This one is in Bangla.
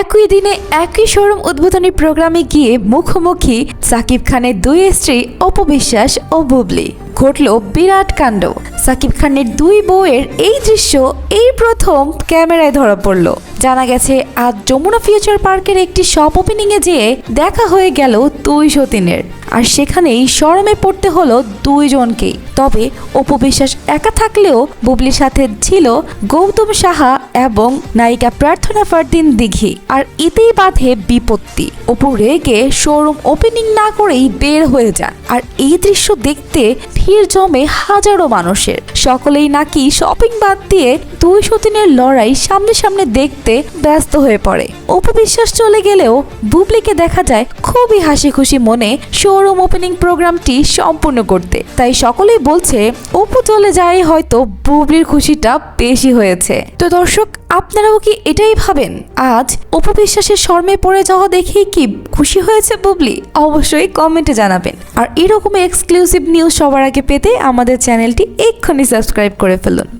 একই দিনে একই শোরুম উদ্বোধনী প্রোগ্রামে গিয়ে মুখোমুখি সাকিব খানের দুই স্ত্রী অপবিশ্বাস ও বুবলি। ঘটল বিরাট কাণ্ড। সাকিব খানের দুই বউয়ের এই দৃশ্য এই প্রথম ক্যামেরায় ধরা পড়ল। জানা গেছে, আজ যমুনা ফিউচার পার্কের একটি শপ ওপেনিংয়ে যেয়ে দেখা হয়ে গেল দুই সতীনের। আর সেখানেই শরমে পড়তে হলো দুইজনকেই। তবে অপবিশ্বাস একা থাকলেও বুবলির সাথে ছিল গৌতম সাহা এবং নায়িকা প্রার্থনা ফারদিন দিঘি। আর এতেই বাঁধে বিপত্তি। অপু রেগে শোরুম ওপেনিং না করেই বের হয়ে যান। আর এই দৃশ্য দেখতে ভিড় জমে হাজারো মানুষের। সকলেই নাকি শপিং বাদ দিয়ে দুই সতীনের লড়াই সামনে সামনে দেখতে ব্যস্ত হয়ে পড়ে। অপু বিশ্বাস চলে গেলেও বুবলিকে দেখা যায় খুবই হাসি খুশি মনে শোরুম ওপেনিং প্রোগ্রামটি সম্পূর্ণ করতে। তাই সকলেই বলছে, অপু চলে যায়, হয়তো বুবলির খুশিটা বেশি হয়েছে। তো দর্শক, আপনারাও কি এটাই ভাবেন? আজ অপু বিশ্বাসের শর্মে পড়ে যাওয়া দেখেই কি খুশি হয়েছে বুবলি? অবশ্যই কমেন্টে জানাবেন। আর এরকম এক্সক্লুসিভ নিউজ সবার আগে পেতে আমাদের চ্যানেলটি এক্ষুনি সাবস্ক্রাইব করে ফেলুন।